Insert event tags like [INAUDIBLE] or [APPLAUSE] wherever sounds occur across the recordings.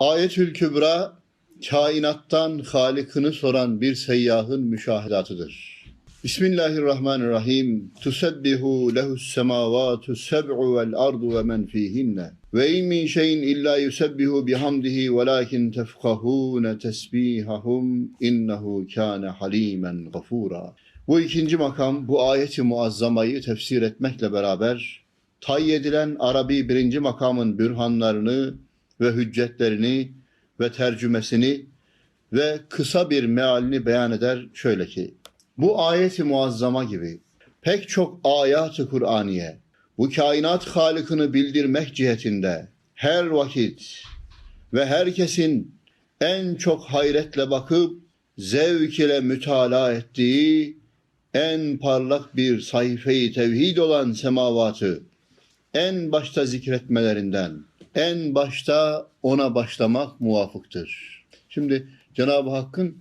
Ayetül Kübra kainattan halikini soran bir seyyahın müşahedatıdır. Bismillahirrahmanirrahim. Tusebbihu lehus semavatu seb'u vel ardu ve men fihinne. Ve in min şeyin illa yusebbihu bihamdihi velakin tefkahune tesbihahum innehu kâne halimen gafura. Bu ikinci makam bu ayeti muazzamayı tefsir etmekle beraber tay edilen Arabi birinci makamın bürhanlarını ve hüccetlerini ve tercümesini ve kısa bir mealini beyan eder. Şöyle ki bu ayeti muazzama gibi pek çok ayat-ı Kur'aniye bu kainat halikini bildirmek cihetinde her vakit ve herkesin en çok hayretle bakıp zevk ile mütalaa ettiği en parlak bir sayfayı tevhid olan semavatı en başta zikretmelerinden, en başta ona başlamak muvafıktır. Şimdi Cenab-ı Hakk'ın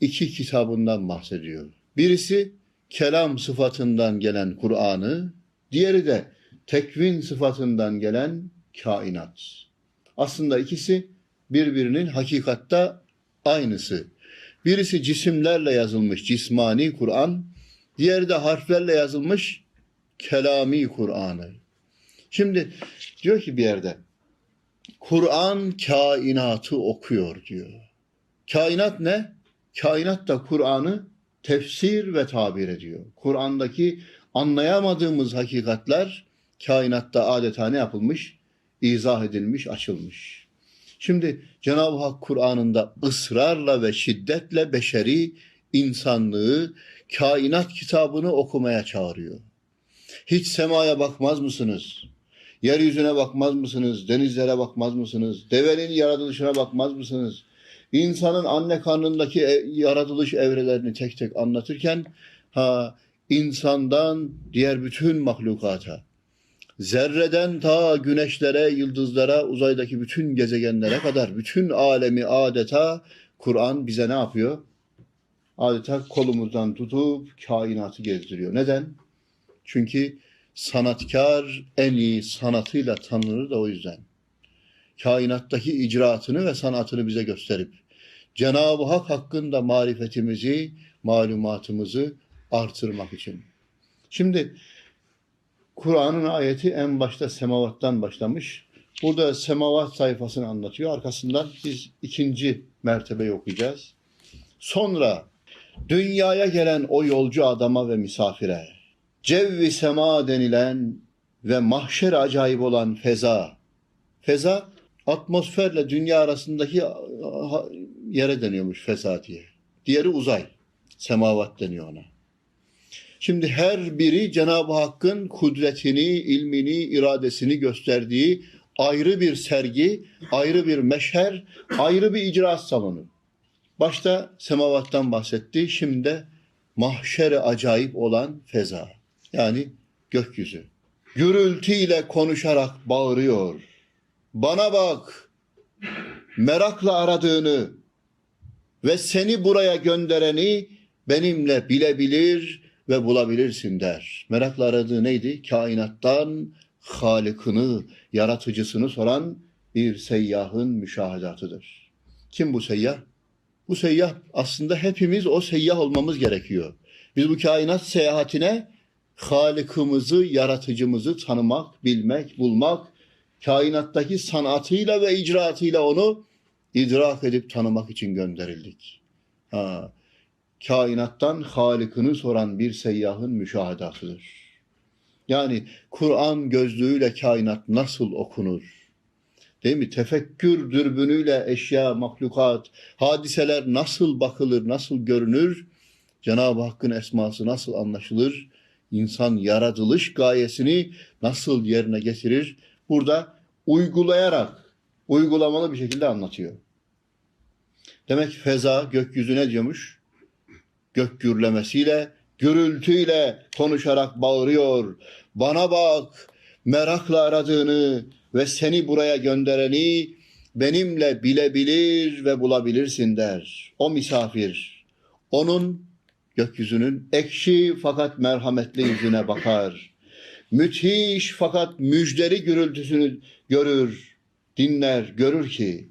iki kitabından bahsediyor. Birisi kelam sıfatından gelen Kur'an'ı, diğeri de tekvin sıfatından gelen kainat. Aslında ikisi birbirinin hakikatta aynısı. Birisi cisimlerle yazılmış cismani Kur'an, diğeri de harflerle yazılmış kelami Kur'an'ı. Şimdi diyor ki bir yerde Kur'an kainatı okuyor diyor. Kainat ne? Kainat da Kur'an'ı tefsir ve tabir ediyor. Kur'an'daki anlayamadığımız hakikatler kainatta adeta ne yapılmış? İzah edilmiş, açılmış. Şimdi Cenab-ı Hak Kur'an'ında ısrarla ve şiddetle beşeri insanlığı kainat kitabını okumaya çağırıyor. Hiç semaya bakmaz mısınız? Yeryüzüne bakmaz mısınız? Denizlere bakmaz mısınız? Devenin yaratılışına bakmaz mısınız? İnsanın anne karnındaki e- yaratılış evrelerini tek tek anlatırken ha insandan diğer bütün mahlukata zerreden ta güneşlere, yıldızlara, uzaydaki bütün gezegenlere kadar bütün alemi adeta Kur'an bize ne yapıyor? Adeta kolumuzdan tutup kainatı gezdiriyor. Neden? Çünkü sanatkar en iyi sanatıyla tanınır da o yüzden. Kainattaki icraatını ve sanatını bize gösterip Cenab-ı Hak hakkında marifetimizi, malumatımızı artırmak için. Şimdi Kur'an'ın ayeti en başta semavattan başlamış. Burada semavat sayfasını anlatıyor. Arkasından biz ikinci mertebeyi okuyacağız. Sonra dünyaya gelen o yolcu adama ve misafire, cevvi sema denilen ve mahşer acayip olan feza. Feza atmosferle dünya arasındaki yere deniyormuş feza diye. Diğeri uzay. Semavat deniyor ona. Şimdi her biri Cenab-ı Hakk'ın kudretini, ilmini, iradesini gösterdiği ayrı bir sergi, ayrı bir meşher, ayrı bir icraat salonu. Başta semavattan bahsetti, şimdi de mahşere acayip olan feza. Yani gökyüzü. Gürültüyle konuşarak bağırıyor. Bana bak, merakla aradığını ve seni buraya göndereni benimle bilebilir ve bulabilirsin der. Merakla aradığı neydi? Kainattan Halık'ını, yaratıcısını soran bir seyyahın müşahedatıdır. Kim bu seyyah? Bu seyyah aslında hepimiz o seyyah olmamız gerekiyor. Biz bu kainat seyahatine Halık'ımızı, yaratıcımızı tanımak, bilmek, bulmak, kainattaki sanatıyla ve icraatıyla onu idrak edip tanımak için gönderildik. Ha, kainattan Halık'ını soran bir seyyahın müşahedatıdır. Yani Kur'an gözlüğüyle kainat nasıl okunur? Değil mi? Tefekkür dürbünüyle eşya, mahlukat, hadiseler nasıl bakılır, nasıl görünür? Cenab-ı Hakk'ın esması nasıl anlaşılır? İnsan yaratılış gayesini nasıl yerine getirir? Burada uygulayarak, uygulamalı bir şekilde anlatıyor. Demek feza gökyüzü ne diyormuş? Gök gürlemesiyle, gürültüyle konuşarak bağırıyor. Bana bak, merakla aradığını ve seni buraya göndereni benimle bilebilir ve bulabilirsin der. O misafir, onun gökyüzünün ekşi fakat merhametli yüzüne bakar. Müthiş fakat müjdeli gürültüsünü görür, dinler, görür ki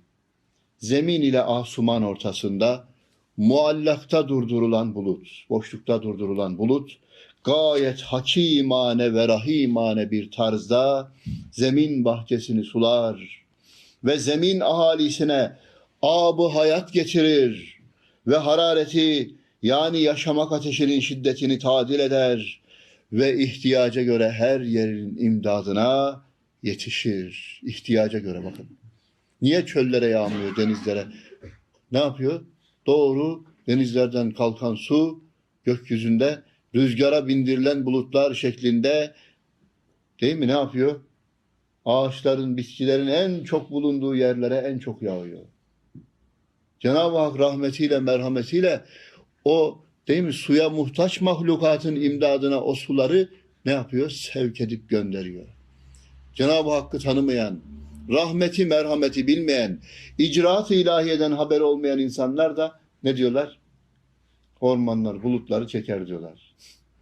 zemin ile asuman ortasında muallakta durdurulan bulut, boşlukta durdurulan bulut gayet hakimane ve rahimane bir tarzda zemin bahçesini sular ve zemin ahalisine abı hayat getirir ve harareti yani yaşamak ateşinin şiddetini tadil eder ve ihtiyaca göre her yerin imdadına yetişir. İhtiyaca göre bakın. Niye çöllere yağmıyor, denizlere? Ne yapıyor? Doğru denizlerden kalkan su gökyüzünde rüzgara bindirilen bulutlar şeklinde değil mi ne yapıyor? Ağaçların, bitkilerin en çok bulunduğu yerlere en çok yağıyor. Cenab-ı Hak rahmetiyle, merhametiyle o değil mi suya muhtaç mahlukatın imdadına o suları ne yapıyor? Sevk edip gönderiyor. Cenab-ı Hakk'ı tanımayan, rahmeti, merhameti bilmeyen, icraat-ı ilahiyeden haber olmayan insanlar da ne diyorlar? Ormanlar, bulutları çeker diyorlar.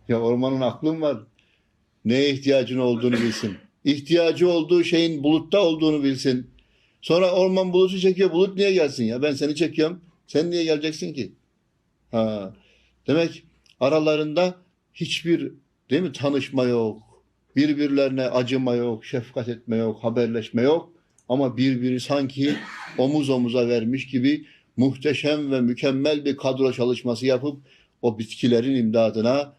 Ya ormanın aklın var. Neye ihtiyacın olduğunu bilsin. İhtiyacı olduğu şeyin bulutta olduğunu bilsin. Sonra orman bulutu çekiyor. Bulut niye gelsin ya? Ben seni çekiyorum. Sen niye geleceksin ki? Ha. Demek aralarında hiçbir değil mi tanışma yok. Birbirlerine acıma yok, şefkat etme yok, haberleşme yok. Ama birbiri sanki omuz omuza vermiş gibi muhteşem ve mükemmel bir kadro çalışması yapıp o bitkilerin imdadına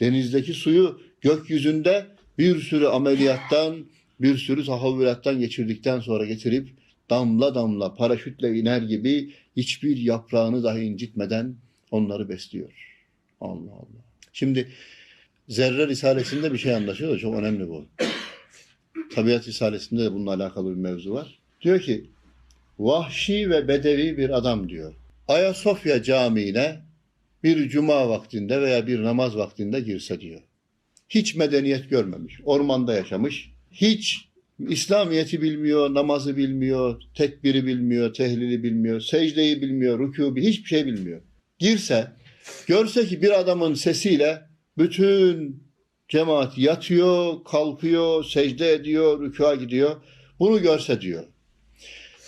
denizdeki suyu gökyüzünde bir sürü ameliyattan, bir sürü tahavvülattan geçirdikten sonra getirip damla damla paraşütle iner gibi hiçbir yaprağını dahi incitmeden onları besliyor. Allah Allah. Şimdi Zerre Risalesi'nde bir şey anlaşılıyor da çok önemli bu. Tabiat Risalesi'nde de bununla alakalı bir mevzu var. Diyor ki vahşi ve bedevi bir adam diyor. Ayasofya Camii'ne bir cuma vaktinde veya bir namaz vaktinde girse diyor. Hiç medeniyet görmemiş. Ormanda yaşamış. Hiç İslamiyeti bilmiyor, namazı bilmiyor, tekbiri bilmiyor, tehlili bilmiyor, secdeyi bilmiyor, rükû hiçbir şey bilmiyor. Girse, görse ki bir adamın sesiyle bütün cemaat yatıyor, kalkıyor, secde ediyor, rükûa gidiyor. Bunu görse diyor.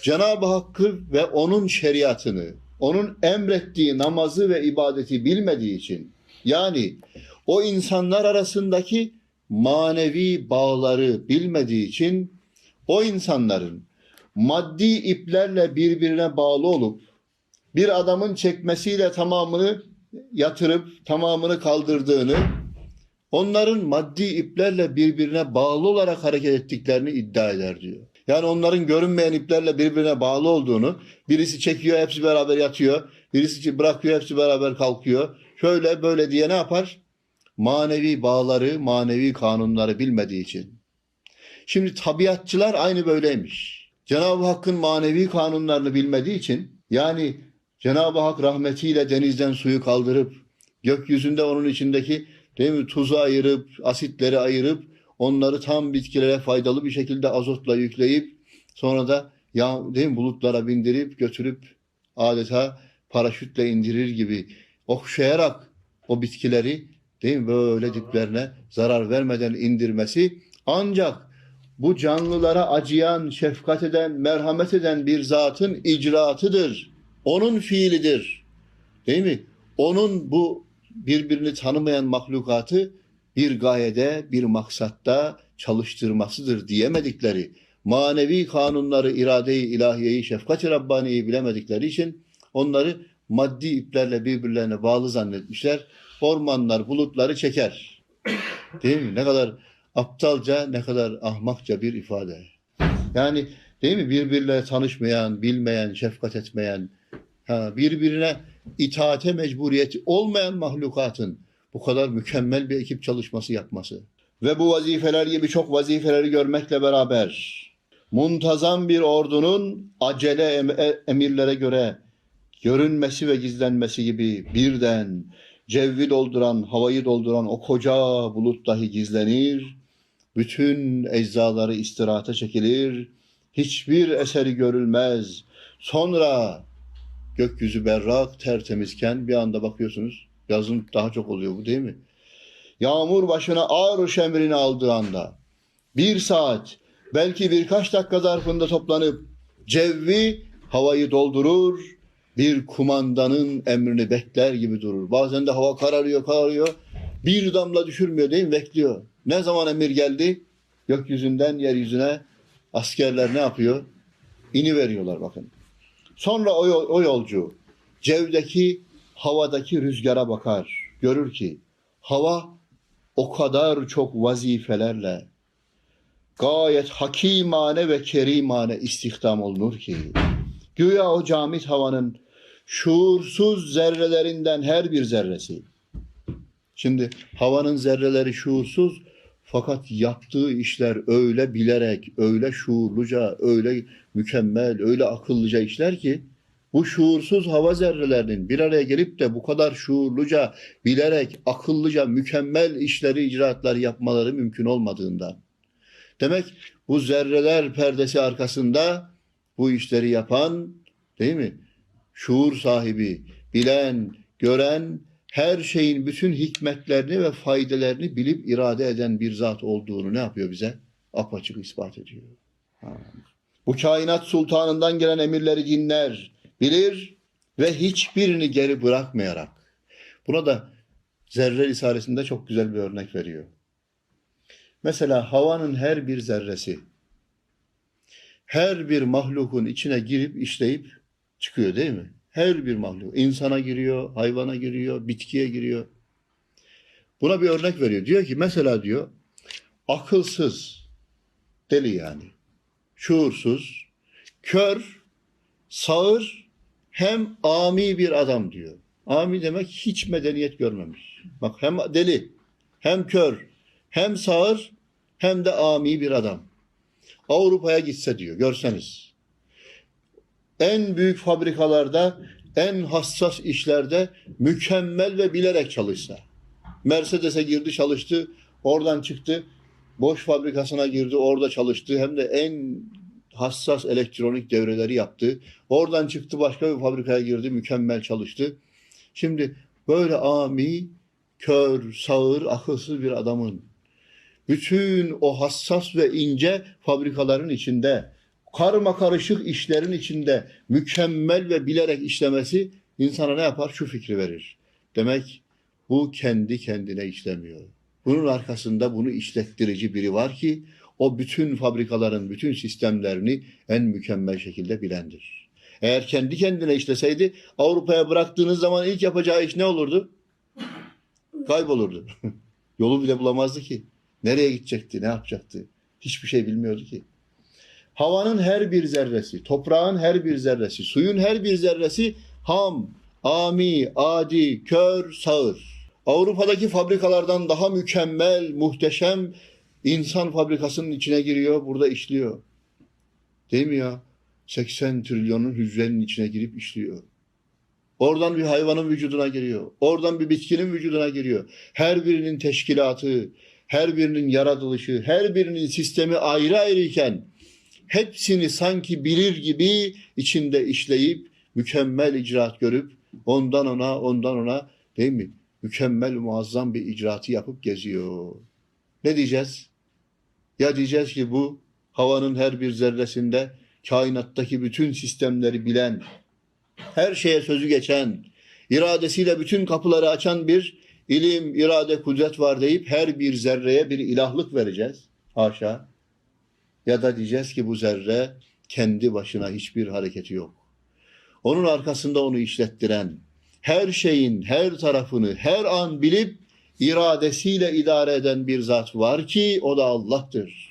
Cenab-ı Hakk'ı ve onun şeriatını, onun emrettiği namazı ve ibadeti bilmediği için yani o insanlar arasındaki manevi bağları bilmediği için o insanların maddi iplerle birbirine bağlı olup bir adamın çekmesiyle tamamını yatırıp tamamını kaldırdığını onların maddi iplerle birbirine bağlı olarak hareket ettiklerini iddia eder diyor. Yani onların görünmeyen iplerle birbirine bağlı olduğunu, birisi çekiyor hepsi beraber yatıyor, birisi bırakıyor hepsi beraber kalkıyor. Şöyle böyle diye ne yapar? Manevi bağları, manevi kanunları bilmediği için. Şimdi tabiatçılar aynı böyleymiş. Cenab-ı Hakk'ın manevi kanunlarını bilmediği için yani Cenab-ı Hak rahmetiyle denizden suyu kaldırıp gökyüzünde onun içindeki değil mi tuzu ayırıp asitleri ayırıp onları tam bitkilere faydalı bir şekilde azotla yükleyip sonra da ya değil mi bulutlara bindirip götürüp adeta paraşütle indirir gibi okşayarak o bitkileri değil mi böyle diplerine zarar vermeden indirmesi ancak bu canlılara acıyan, şefkat eden, merhamet eden bir zatın icraatıdır. Onun fiilidir. Değil mi? Onun bu birbirini tanımayan mahlukatı bir gayede, bir maksatta çalıştırmasıdır diyemedikleri, manevi kanunları, iradeyi, ilahiyeyi, şefkat-i Rabbani'yi bilemedikleri için onları maddi iplerle birbirlerine bağlı zannetmişler. Ormanlar bulutları çeker. Değil mi? Ne kadar aptalca, ne kadar ahmakça bir ifade. Yani değil mi? Birbirle tanışmayan, bilmeyen, şefkat etmeyen, ha, birbirine itaate mecburiyeti olmayan mahlukatın bu kadar mükemmel bir ekip çalışması yapması ve bu vazifeler gibi çok vazifeleri görmekle beraber muntazam bir ordunun acele em- emirlere göre görünmesi ve gizlenmesi gibi birden cevvi dolduran, havayı dolduran o koca bulut dahi gizlenir. Bütün eczaları istirahata çekilir. Hiçbir eseri görülmez. Sonra gökyüzü berrak, tertemizken bir anda bakıyorsunuz. Yazın daha çok oluyor bu değil mi? Yağmur başına ağır emrini aldığı anda bir saat belki birkaç dakika zarfında toplanıp cevvi havayı doldurur, bir kumandanın emrini bekler gibi durur. Bazen de hava kararıyor, kararıyor. Bir damla düşürmüyor değil mi? Bekliyor. Ne zaman emir geldi? Gökyüzünden yeryüzüne askerler ne yapıyor? İni veriyorlar bakın. Sonra o, o yolcu cevdeki havadaki rüzgara bakar. Görür ki hava o kadar çok vazifelerle gayet hakimane ve kerimane istihdam olunur ki güya o camit havanın şuursuz zerrelerinden her bir zerresi. Şimdi havanın zerreleri şuursuz fakat yaptığı işler öyle bilerek, öyle şuurluca, öyle mükemmel, öyle akıllıca işler ki bu şuursuz hava zerrelerinin bir araya gelip de bu kadar şuurluca, bilerek, akıllıca, mükemmel işleri, icraatlar yapmaları mümkün olmadığından. Demek bu zerreler perdesi arkasında bu işleri yapan değil mi? Şuur sahibi, bilen, gören, her şeyin bütün hikmetlerini ve faydalarını bilip irade eden bir zat olduğunu ne yapıyor bize? Apaçık ispat ediyor. Bu kainat sultanından gelen emirleri dinler, bilir ve hiçbirini geri bırakmayarak. Buna da Zerre Risalesi'nde çok güzel bir örnek veriyor. Mesela havanın her bir zerresi her bir mahlukun içine girip işleyip çıkıyor değil mi? Her bir mahluk. insana giriyor, hayvana giriyor, bitkiye giriyor. Buna bir örnek veriyor. Diyor ki mesela diyor akılsız, deli yani, şuursuz, kör, sağır hem ami bir adam diyor. Ami demek hiç medeniyet görmemiş. Bak hem deli, hem kör, hem sağır, hem de ami bir adam. Avrupa'ya gitse diyor, görseniz. En büyük fabrikalarda, en hassas işlerde mükemmel ve bilerek çalışsa. Mercedes'e girdi çalıştı, oradan çıktı. Boş fabrikasına girdi, orada çalıştı. Hem de en hassas elektronik devreleri yaptı. Oradan çıktı başka bir fabrikaya girdi, mükemmel çalıştı. Şimdi böyle ami, kör, sağır, akılsız bir adamın bütün o hassas ve ince fabrikaların içinde, karma karışık işlerin içinde mükemmel ve bilerek işlemesi insana ne yapar? Şu fikri verir. Demek bu kendi kendine işlemiyor. Bunun arkasında bunu işlettirici biri var ki o bütün fabrikaların bütün sistemlerini en mükemmel şekilde bilendir. Eğer kendi kendine işleseydi Avrupa'ya bıraktığınız zaman ilk yapacağı iş ne olurdu? Kaybolurdu. [LAUGHS] Yolu bile bulamazdı ki. Nereye gidecekti, ne yapacaktı? Hiçbir şey bilmiyordu ki. Havanın her bir zerresi, toprağın her bir zerresi, suyun her bir zerresi ham, ami, adi, kör, sağır. Avrupa'daki fabrikalardan daha mükemmel, muhteşem insan fabrikasının içine giriyor, burada işliyor. Değil mi ya? 80 trilyonun hücrenin içine girip işliyor. Oradan bir hayvanın vücuduna giriyor. Oradan bir bitkinin vücuduna giriyor. Her birinin teşkilatı, her birinin yaratılışı, her birinin sistemi ayrı ayrıyken hepsini sanki bilir gibi içinde işleyip mükemmel icraat görüp ondan ona ondan ona değil mi? Mükemmel muazzam bir icraatı yapıp geziyor. Ne diyeceğiz? Ya diyeceğiz ki bu havanın her bir zerresinde kainattaki bütün sistemleri bilen, her şeye sözü geçen, iradesiyle bütün kapıları açan bir ilim, irade, kudret var deyip her bir zerreye bir ilahlık vereceğiz. Haşa. Ya da diyeceğiz ki bu zerre kendi başına hiçbir hareketi yok. Onun arkasında onu işlettiren, her şeyin her tarafını her an bilip iradesiyle idare eden bir zat var ki o da Allah'tır.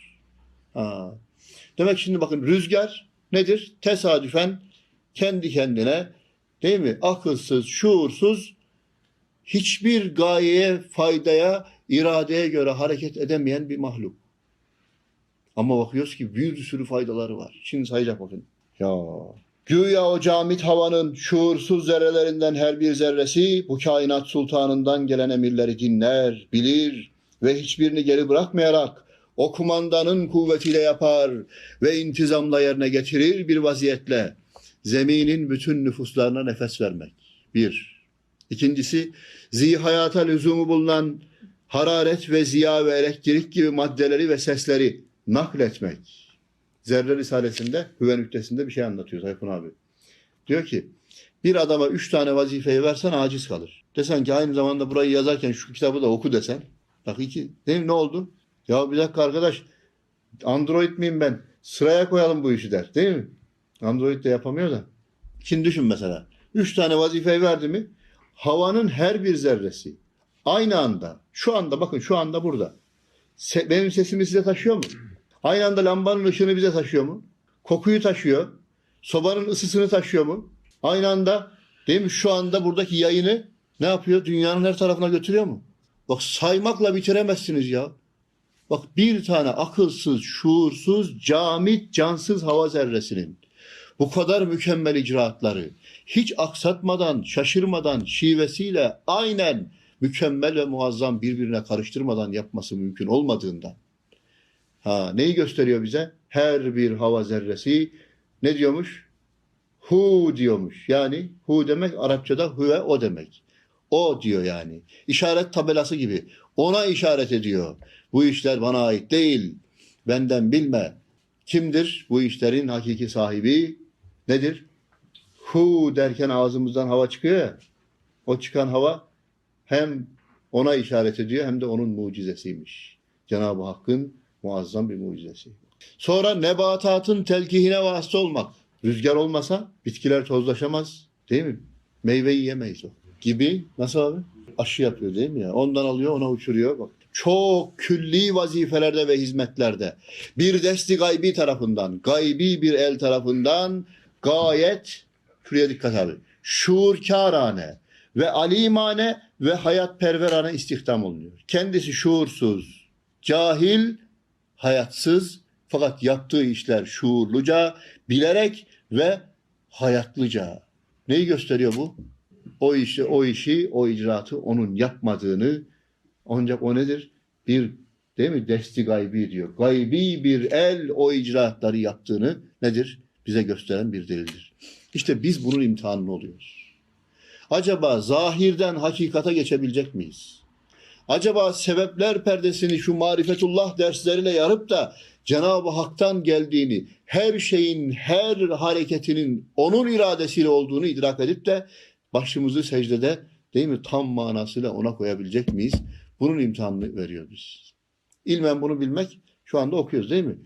Ha. Demek şimdi bakın rüzgar nedir? Tesadüfen kendi kendine değil mi? Akılsız, şuursuz hiçbir gayeye, faydaya, iradeye göre hareket edemeyen bir mahluk. Ama bakıyoruz ki bir sürü faydaları var. Şimdi sayacak bakın. Ya Güya o camit havanın şuursuz zerrelerinden her bir zerresi bu kainat sultanından gelen emirleri dinler, bilir ve hiçbirini geri bırakmayarak o kumandanın kuvvetiyle yapar ve intizamla yerine getirir bir vaziyetle zeminin bütün nüfuslarına nefes vermek. Bir. İkincisi, zihayata lüzumu bulunan hararet ve ziya ve elektrik gibi maddeleri ve sesleri nakletmek. Zerre Risalesi'nde Hüven Hüttesi'nde bir şey anlatıyor Tayfun abi. Diyor ki bir adama üç tane vazifeyi versen aciz kalır. Desen ki aynı zamanda burayı yazarken şu kitabı da oku desen. Bak iki, mi? ne oldu? Ya bir dakika arkadaş Android miyim ben? Sıraya koyalım bu işi der. Değil mi? Android de yapamıyor da. Şimdi düşün mesela. Üç tane vazifeyi verdi mi? Havanın her bir zerresi aynı anda, şu anda bakın şu anda burada. Se- benim sesimi size taşıyor mu? Aynı anda lambanın ışığını bize taşıyor mu? Kokuyu taşıyor. Sobanın ısısını taşıyor mu? Aynı anda değil mi? Şu anda buradaki yayını ne yapıyor? Dünyanın her tarafına götürüyor mu? Bak saymakla bitiremezsiniz ya. Bak bir tane akılsız, şuursuz, camit, cansız hava zerresinin bu kadar mükemmel icraatları hiç aksatmadan, şaşırmadan, şivesiyle aynen mükemmel ve muazzam birbirine karıştırmadan yapması mümkün olmadığından. Ha, neyi gösteriyor bize? Her bir hava zerresi ne diyormuş? Hu diyormuş. Yani hu demek Arapçada huve o demek. O diyor yani. İşaret tabelası gibi. Ona işaret ediyor. Bu işler bana ait değil. Benden bilme. Kimdir bu işlerin hakiki sahibi? Nedir? Hu derken ağzımızdan hava çıkıyor. O çıkan hava hem ona işaret ediyor hem de onun mucizesiymiş. Cenab-ı Hakk'ın muazzam bir mucizesi. Sonra nebatatın telkihine vasıta olmak. Rüzgar olmasa bitkiler tozlaşamaz. Değil mi? Meyve yiyemeyiz o. Gibi nasıl abi? Aşı yapıyor değil mi ya? Ondan alıyor ona uçuruyor. Bak çok külli vazifelerde ve hizmetlerde bir desti gaybi tarafından, gaybi bir el tarafından gayet şuraya dikkat abi. Şuurkarane ve alimane ve hayatperverane istihdam olunuyor. Kendisi şuursuz, cahil, hayatsız fakat yaptığı işler şuurluca, bilerek ve hayatlıca. Neyi gösteriyor bu? O işi, o işi, o icraatı onun yapmadığını ancak o nedir? Bir değil mi? Desti gaybi diyor. Gaybi bir el o icraatları yaptığını nedir? Bize gösteren bir delildir. İşte biz bunun imtihanını oluyoruz. Acaba zahirden hakikata geçebilecek miyiz? Acaba sebepler perdesini şu marifetullah dersleriyle yarıp da Cenab-ı Hak'tan geldiğini, her şeyin, her hareketinin onun iradesiyle olduğunu idrak edip de başımızı secdede değil mi tam manasıyla ona koyabilecek miyiz? Bunun imtihanını veriyor biz. İlmen bunu bilmek şu anda okuyoruz değil mi?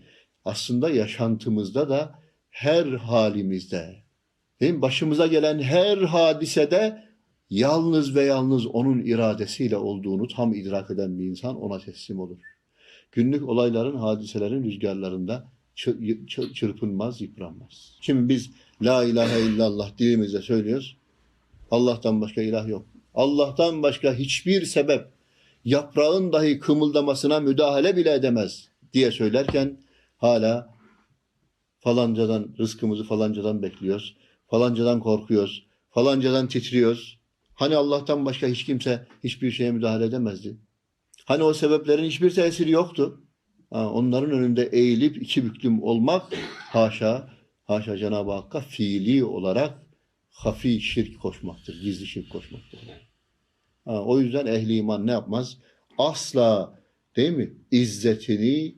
Aslında yaşantımızda da her halimizde, değil mi? başımıza gelen her hadisede yalnız ve yalnız onun iradesiyle olduğunu tam idrak eden bir insan ona teslim olur. Günlük olayların, hadiselerin rüzgarlarında çı- çı- çırpınmaz, yıpranmaz. Şimdi biz La ilahe illallah dilimizde söylüyoruz. Allah'tan başka ilah yok. Allah'tan başka hiçbir sebep yaprağın dahi kımıldamasına müdahale bile edemez diye söylerken hala falancadan rızkımızı falancadan bekliyoruz. Falancadan korkuyoruz. Falancadan titriyoruz. Hani Allah'tan başka hiç kimse hiçbir şeye müdahale edemezdi. Hani o sebeplerin hiçbir tesiri yoktu. Ha, onların önünde eğilip iki büklüm olmak haşa, haşa Cenab-ı Hakk'a fiili olarak hafi şirk koşmaktır. Gizli şirk koşmaktır. Ha, o yüzden ehli iman ne yapmaz? Asla değil mi? İzzetini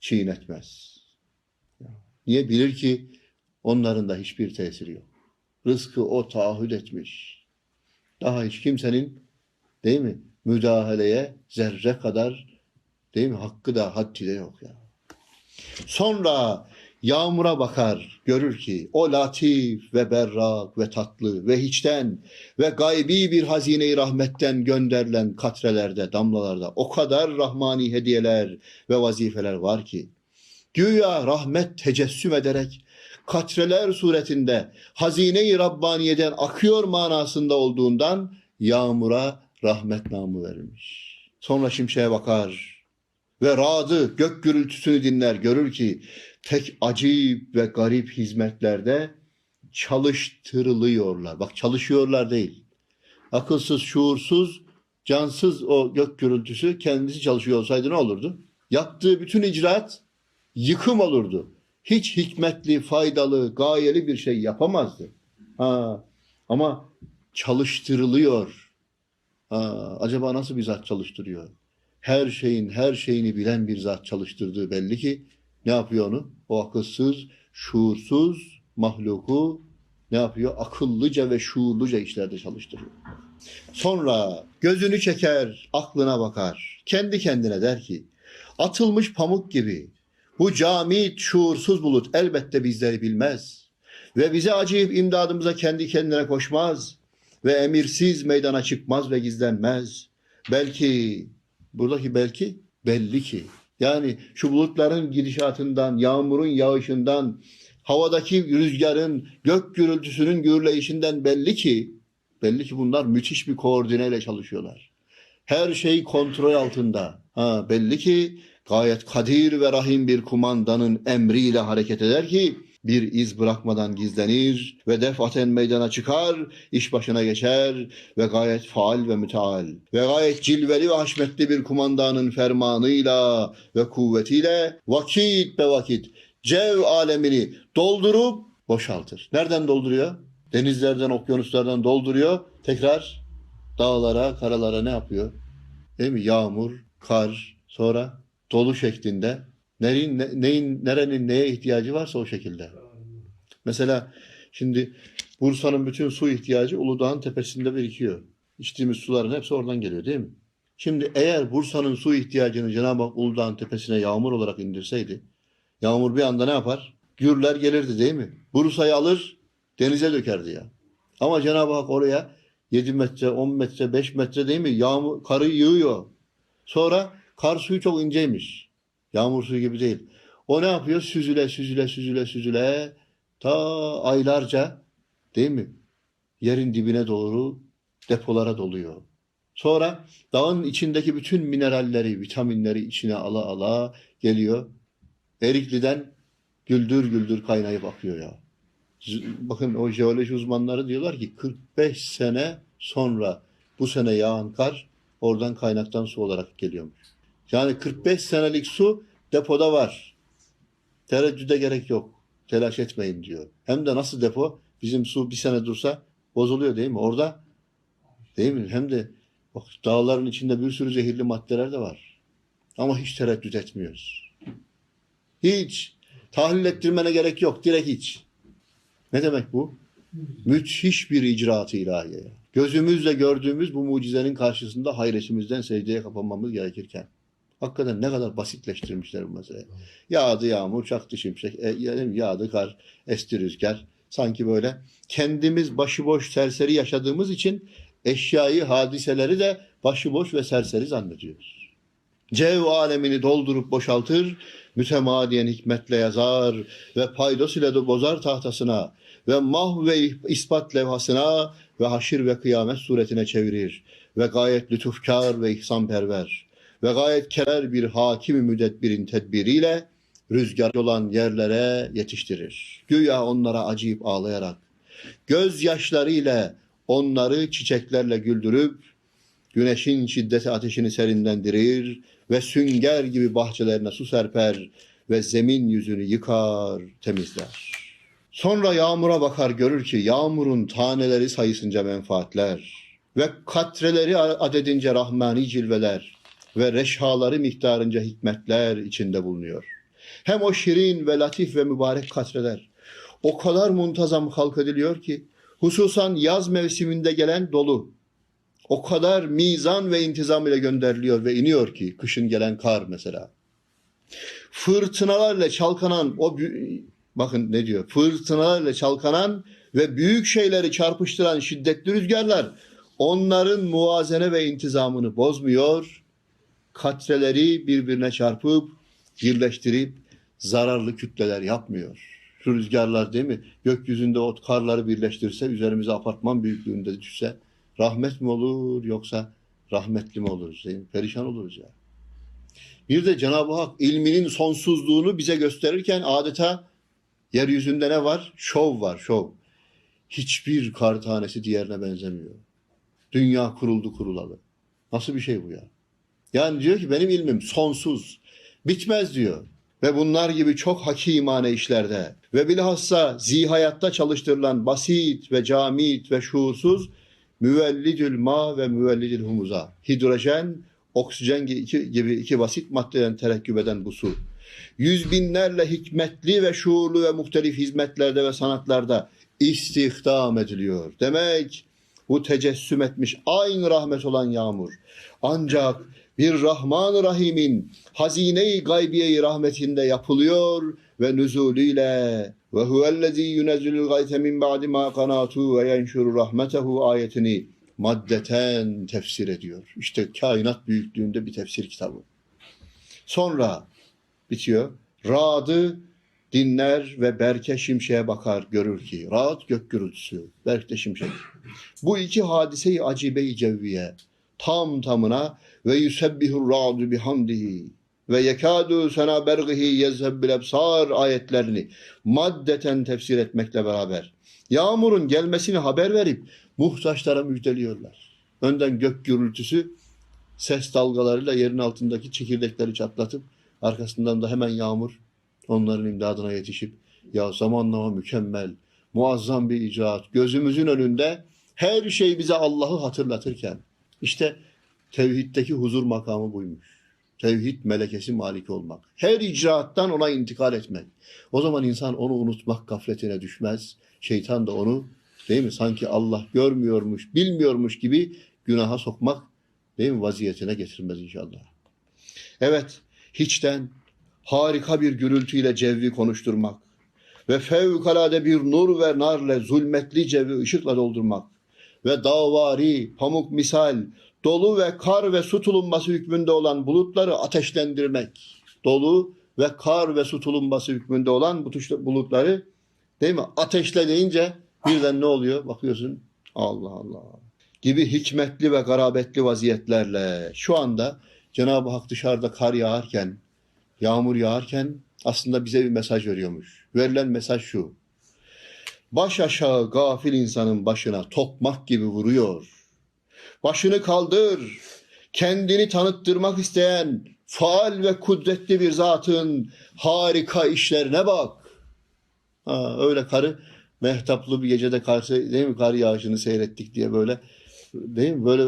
çiğnetmez. Niye? Bilir ki onların da hiçbir tesiri yok. Rızkı o taahhüt etmiş. Daha hiç kimsenin değil mi? Müdahaleye zerre kadar değil mi? Hakkı da haddi de yok ya. Sonra yağmura bakar, görür ki o latif ve berrak ve tatlı ve hiçten ve gaybi bir hazine-i rahmetten gönderilen katrelerde, damlalarda o kadar rahmani hediyeler ve vazifeler var ki güya rahmet tecessüm ederek katreler suretinde hazine-i Rabbaniye'den akıyor manasında olduğundan yağmura rahmet namı verilmiş. Sonra şimşeğe bakar ve radı gök gürültüsünü dinler görür ki tek acip ve garip hizmetlerde çalıştırılıyorlar. Bak çalışıyorlar değil. Akılsız, şuursuz, cansız o gök gürültüsü kendisi çalışıyor olsaydı ne olurdu? Yaptığı bütün icraat yıkım olurdu. Hiç hikmetli, faydalı, gayeli bir şey yapamazdı. Ha, ama çalıştırılıyor. Ha, acaba nasıl bir zat çalıştırıyor? Her şeyin her şeyini bilen bir zat çalıştırdığı belli ki ne yapıyor onu? O akılsız, şuursuz mahluku ne yapıyor? Akıllıca ve şuurluca işlerde çalıştırıyor. Sonra gözünü çeker, aklına bakar. Kendi kendine der ki, atılmış pamuk gibi bu camit şuursuz bulut elbette bizleri bilmez. Ve bize acıyıp imdadımıza kendi kendine koşmaz. Ve emirsiz meydana çıkmaz ve gizlenmez. Belki, buradaki belki, belli ki. Yani şu bulutların gidişatından, yağmurun yağışından, havadaki rüzgarın, gök gürültüsünün gürleyişinden belli ki, belli ki bunlar müthiş bir koordineyle çalışıyorlar. Her şey kontrol altında. Ha, belli ki gayet kadir ve rahim bir kumandanın emriyle hareket eder ki bir iz bırakmadan gizlenir ve defaten meydana çıkar, iş başına geçer ve gayet faal ve müteal ve gayet cilveli ve haşmetli bir kumandanın fermanıyla ve kuvvetiyle vakit be vakit cev alemini doldurup boşaltır. Nereden dolduruyor? Denizlerden, okyanuslardan dolduruyor. Tekrar dağlara, karalara ne yapıyor? Değil mi? Yağmur, kar, sonra dolu şeklinde. Neyin, ne- neyin, nerenin neye ihtiyacı varsa o şekilde. Mesela şimdi Bursa'nın bütün su ihtiyacı Uludağ'ın tepesinde birikiyor. İçtiğimiz suların hepsi oradan geliyor değil mi? Şimdi eğer Bursa'nın su ihtiyacını Cenab-ı Hak Uludağ'ın tepesine yağmur olarak indirseydi, yağmur bir anda ne yapar? Gürler gelirdi değil mi? Bursa'yı alır, denize dökerdi ya. Ama Cenab-ı Hak oraya 7 metre, 10 metre, 5 metre değil mi? Yağmur, karı yığıyor. Sonra kar suyu çok inceymiş. Yağmur suyu gibi değil. O ne yapıyor? Süzüle, süzüle, süzüle, süzüle ta aylarca değil mi? Yerin dibine doğru depolara doluyor. Sonra dağın içindeki bütün mineralleri, vitaminleri içine ala ala geliyor. Erikli'den güldür güldür kaynayıp akıyor ya. Bakın o jeoloji uzmanları diyorlar ki 45 sene sonra bu sene yağan kar oradan kaynaktan su olarak geliyormuş. Yani 45 senelik su depoda var. Tereddüde gerek yok. Telaş etmeyin diyor. Hem de nasıl depo? Bizim su bir sene dursa bozuluyor değil mi? Orada değil mi? Hem de bak, dağların içinde bir sürü zehirli maddeler de var. Ama hiç tereddüt etmiyoruz. Hiç. Tahlil ettirmene gerek yok. Direkt iç. Ne demek bu? Müthiş bir icraatı ilahiye. Gözümüzle gördüğümüz bu mucizenin karşısında hayretimizden secdeye kapanmamız gerekirken. Hakikaten ne kadar basitleştirmişler bu meseleyi. Yağdı yağmur, çaktı şimşek, e, yani yağdı kar, esti rüzgar. Sanki böyle kendimiz başıboş serseri yaşadığımız için eşyayı, hadiseleri de başıboş ve serseri zannediyoruz. Cev alemini doldurup boşaltır, mütemadiyen hikmetle yazar ve paydos ile de bozar tahtasına ve mah ve ispat levhasına ve haşir ve kıyamet suretine çevirir ve gayet lütufkar ve ihsanperver ve gayet kerer bir hakimi müdebbirin tedbiriyle rüzgar olan yerlere yetiştirir. Güya onlara acıyıp ağlayarak, gözyaşlarıyla onları çiçeklerle güldürüp, güneşin şiddeti ateşini serinlendirir ve sünger gibi bahçelerine su serper ve zemin yüzünü yıkar, temizler. Sonra yağmura bakar görür ki yağmurun taneleri sayısınca menfaatler ve katreleri adedince rahmani cilveler ve reşhaları miktarınca hikmetler içinde bulunuyor. Hem o şirin ve latif ve mübarek katreler o kadar muntazam halk ediliyor ki hususan yaz mevsiminde gelen dolu o kadar mizan ve intizam ile gönderiliyor ve iniyor ki kışın gelen kar mesela. Fırtınalarla çalkanan o bakın ne diyor? Fırtınalarla çalkanan ve büyük şeyleri çarpıştıran şiddetli rüzgarlar onların muvazene ve intizamını bozmuyor. Katreleri birbirine çarpıp birleştirip zararlı kütleler yapmıyor. Şu rüzgarlar değil mi? Gökyüzünde o karları birleştirse, üzerimize apartman büyüklüğünde düşse rahmet mi olur yoksa rahmetli mi oluruz değil mi? Perişan oluruz ya. Bir de Cenab-ı Hak ilminin sonsuzluğunu bize gösterirken adeta yeryüzünde ne var? Şov var, şov. Hiçbir kar tanesi diğerine benzemiyor. Dünya kuruldu kurulalı. Nasıl bir şey bu ya? Yani diyor ki benim ilmim sonsuz, bitmez diyor. Ve bunlar gibi çok hakimane işlerde ve bilhassa zihayatta çalıştırılan basit ve camit ve şuursuz müvellidül ma ve müvellidül humuza. Hidrojen, oksijen gibi iki basit maddeden terekküp eden bu su. Yüz binlerle hikmetli ve şuurlu ve muhtelif hizmetlerde ve sanatlarda istihdam ediliyor. Demek bu tecessüm etmiş aynı rahmet olan yağmur. Ancak bir Rahman Rahim'in hazine-i gaybiye rahmetinde yapılıyor ve nüzulüyle ve huvellezî yunezzilul gayte min ba'di ma kanatu ve yenşuru rahmetehu ayetini maddeten tefsir ediyor. İşte kainat büyüklüğünde bir tefsir kitabı. Sonra bitiyor. Rad'ı dinler ve Berke şimşeğe bakar görür ki. Rad gök gürültüsü, Berk de şimşek. Bu iki hadiseyi acibe-i cevviye tam tamına ve yusebbihur ra'du bihamdihi ve yekadu sena bergihi yezhebbil ebsar ayetlerini maddeten tefsir etmekle beraber yağmurun gelmesini haber verip muhtaçlara müjdeliyorlar. Önden gök gürültüsü ses dalgalarıyla yerin altındaki çekirdekleri çatlatıp arkasından da hemen yağmur onların imdadına yetişip ya zamanlama mükemmel, muazzam bir icraat gözümüzün önünde her şey bize Allah'ı hatırlatırken işte tevhiddeki huzur makamı buymuş. Tevhid melekesi malik olmak. Her icraattan ona intikal etmek. O zaman insan onu unutmak gafletine düşmez. Şeytan da onu değil mi sanki Allah görmüyormuş, bilmiyormuş gibi günaha sokmak değil mi vaziyetine getirmez inşallah. Evet, hiçten harika bir gürültüyle cevvi konuşturmak ve fevkalade bir nur ve narle zulmetli cevvi ışıkla doldurmak ve davari, pamuk misal, dolu ve kar ve su tulunması hükmünde olan bulutları ateşlendirmek. Dolu ve kar ve su tulunması hükmünde olan bu bulutları değil mi? Ateşle deyince birden ne oluyor? Bakıyorsun Allah Allah gibi hikmetli ve garabetli vaziyetlerle şu anda Cenab-ı Hak dışarıda kar yağarken, yağmur yağarken aslında bize bir mesaj veriyormuş. Verilen mesaj şu. Baş aşağı gafil insanın başına tokmak gibi vuruyor. Başını kaldır. Kendini tanıttırmak isteyen faal ve kudretli bir zatın harika işlerine bak. Ha, öyle karı mehtaplı bir gecede kar, değil mi kar yağışını seyrettik diye böyle değil mi böyle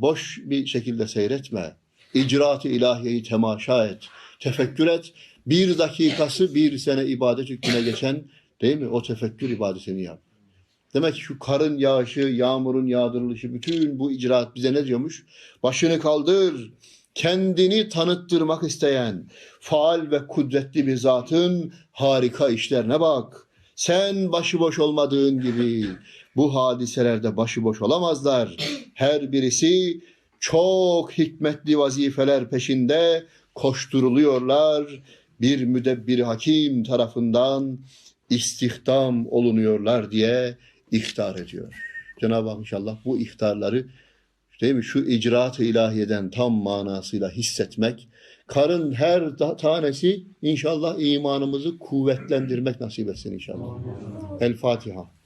boş bir şekilde seyretme. İcraat-ı ilahiyeyi temaşa et. Tefekkür et. Bir dakikası bir sene ibadet hükmüne geçen değil mi? O tefekkür ibadetini yap. Demek ki şu karın yağışı, yağmurun yağdırılışı, bütün bu icraat bize ne diyormuş? Başını kaldır, kendini tanıttırmak isteyen, faal ve kudretli bir zatın harika işlerine bak. Sen başıboş olmadığın gibi bu hadiselerde başıboş olamazlar. Her birisi çok hikmetli vazifeler peşinde koşturuluyorlar. Bir müdebbir hakim tarafından istihdam olunuyorlar diye ihtar ediyor. Cenab-ı Hak inşallah bu ihtarları değil mi şu icraat-ı ilahiyeden tam manasıyla hissetmek, karın her tanesi inşallah imanımızı kuvvetlendirmek nasip etsin inşallah. El Fatiha.